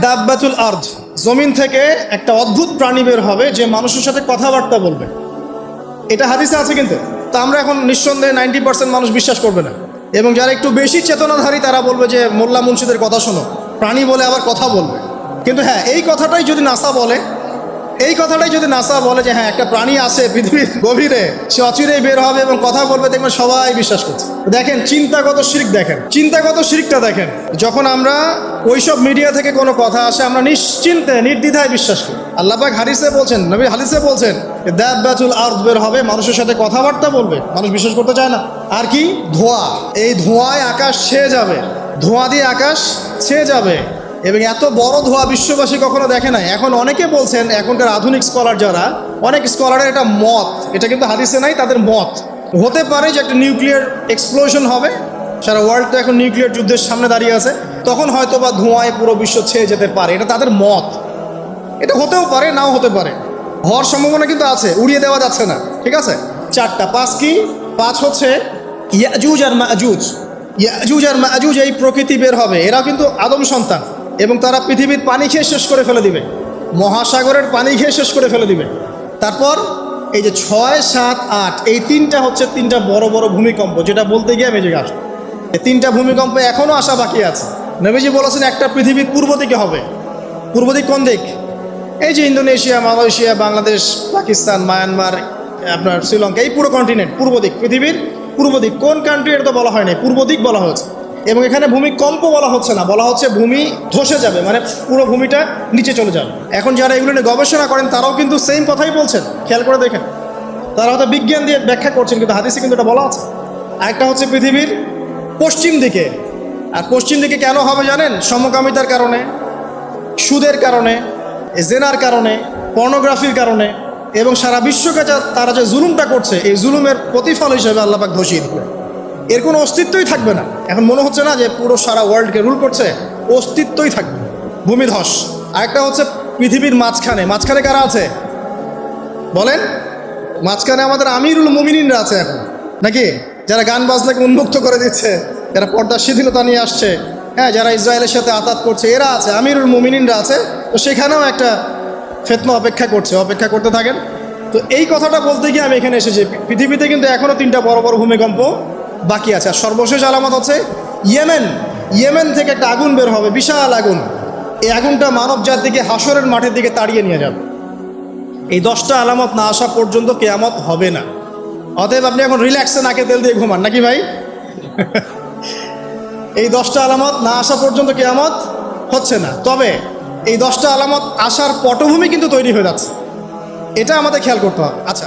দাব্বাতুল আর্ধ জমিন থেকে একটা অদ্ভুত প্রাণী বের হবে যে মানুষের সাথে কথাবার্তা বলবে। এটা হাদিসে আছে কিন্তু। তা আমরা এখন নিঃসন্দেহে নাইনটি পার্সেন্ট মানুষ বিশ্বাস করবে না। এবং যারা একটু বেশি চেতনাধারী, তারা বলবে যে মোল্লা মুন্সিদের কথা শোনো। প্রাণী বলে আবার কথা বলবে। কিন্তু হ্যাঁ এই কথাটাই যদি নাসা বলে এই কথাটাই যদি নাসা বলে যে হ্যাঁ একটা প্রাণী আছে পৃথিবীর গভীরে, সে অচিরেই বের হবে এবং কথা বলবে, দেখবেন সবাই বিশ্বাস করছে। দেখেন, চিন্তাগত শিরিক দেখেন। চিন্তাগত শিরিকটা দেখেন। যখন আমরা ওইসব মিডিয়া থেকে কোনো কথা আসে, আমরা নিশ্চিন্তে, নির্দ্বিধায় বিশ্বাস করি। আল্লাপাক হারিসে বলছেন, নবী হাদিসে বলছেন দ্যাবাতুল আর্থ বের হবে, মানুষের সাথে কথাবার্তা বলবে, মানুষ বিশ্বাস করতে চায় না। আর কি? ধোঁয়া। এই ধোঁয়ায় আকাশ ছেয়ে যাবে। ধোঁয়া দিয়ে আকাশ ছেয়ে যাবে। এবং এত বড় ধোঁয়া বিশ্ববাসী কখনো দেখে নাই। এখন অনেকে বলছেন, এখনকার আধুনিক স্কলার যারা, অনেক স্কলারের এটা মত, এটা কিন্তু হাদিসে নাই, তাদের মত। হতে পারে যে একটা নিউক্লিয়ার এক্সপ্লোশন হবে, সারা ওয়ার্ল্ড তো এখন নিউক্লিয়ার যুদ্ধের সামনে দাঁড়িয়ে আছে, তখন হয়তো বা ধোঁয়ায় পুরো বিশ্ব ছেয়ে যেতে পারে, এটা তাদের মত। এটা হতেও পারে, নাও হতে পারে। হওয়ার সম্ভাবনা কিন্তু আছে, উড়িয়ে দেওয়া যাচ্ছে না, ঠিক আছে? চারটা, পাঁচ কি? পাঁচ হচ্ছে ইয়াজুজ আর মাজুজ। ইয়াজুজ আর মাজুজ এই প্রকৃতি বের হবে, এরাও কিন্তু আদম সন্তান। এবং তারা পৃথিবীর পানি খেয়ে শেষ করে ফেলে দিবে। মহাসাগরের পানি খেয়ে শেষ করে ফেলে দিবে। তারপর এই যে ছয়, সাত, আট, এই তিনটা হচ্ছে তিনটা বড় বড় ভূমিকম্প, যেটা বলতে গিয়ে আমি যে এই তিনটা ভূমিকম্প এখনও আসা বাকি আছে। নবীজি বলেছেন, একটা পৃথিবীর পূর্ব দিকে হবে। পূর্ব দিক কোন দিক? এই যে Indonesia, Malaysia, Bangladesh, Pakistan, Myanmar, আপনার শ্রীলঙ্কা, এই পুরো কন্টিনেন্ট পূর্ব দিক, পৃথিবীর পূর্ব দিক। কোন কান্ট্রি এটা তো বলা হয়নি, পূর্ব দিক বলা হয়েছে। এবং এখানে ভূমিকম্প বলা হচ্ছে না, বলা হচ্ছে ভূমি ধসে যাবে মানে পুরো ভূমিটা নিচে চলে যাবে। এখন যারা এগুলো নিয়ে গবেষণা করেন, তারাও কিন্তু সেম কথাই বলছেন। খেয়াল করে দেখেন, তারা হয়তো বিজ্ঞান দিয়ে ব্যাখ্যা করছেন, কিন্তু হাদিসে কিন্তু এটা বলা আছে। আরেকটা হচ্ছে পৃথিবীর পশ্চিম দিকে। আর পশ্চিম দিকে কেন হবে জানেন? সমকামিতার কারণে, সুদের কারণে, জেনার কারণে পর্নোগ্রাফির কারণে, এবং সারা বিশ্বকে তারা যে জুলুমটা করছে, এই জুলুমের প্রতিফল হিসেবে আল্লাপাক ধসিয়ে দিবে এর কোনো অস্তিত্বই থাকবে না। এখন মনে হচ্ছে না যে পুরো সারা ওয়ার্ল্ডকে রুল করছে, অস্তিত্বই থাকবে। ভূমিধস আরেকটা হচ্ছে পৃথিবীর মাঝখানে। মাঝখানে কারা আছে? বলেন। মাঝখানে আমাদের আমিরুল মুমিনিনরা আছে এখন। নাকি? যারা গান বাজনাকে উন্মুক্ত করে দিচ্ছে, যারা পর্দার শিথিলতা নিয়ে আসছে। হ্যাঁ যারা ইসরায়েলের সাথে আতাত করছে, এরা আছে। আমিরুল মুমিনিনরা আছে। তো সেখানেও একটা ফেতনা অপেক্ষা করছে। অপেক্ষা করতে থাকেন। তো এই কথাটা বলতে গিয়ে আমি এখানে এসেছি। পৃথিবীতে কিন্তু এখনও তিনটা বড় বড় ভূমিকম্প বাকি আছে। আর সর্বশেষ আলামত হচ্ছে ইয়েমেন। ইয়েমেন থেকে একটা আগুন বের হবে, বিশাল আগুন। এই আগুনটা মানব জাতিকে হাসরের মাঠের দিকে তাড়িয়ে নিয়ে যাবে। এই দশটা আলামত না আসা পর্যন্ত কেয়ামত হবে না। অতএব আপনি এখন রিল্যাক্সে নাকে তেল দিয়ে ঘুমান, নাকি ভাই? এই দশটা আলামত না আসা পর্যন্ত কেয়ামত হচ্ছে না। তবে এই দশটা আলামত আসার পটভূমি কিন্তু তৈরি হয়ে যাচ্ছে। এটা আমাদের খেয়াল করতে হবে। আচ্ছা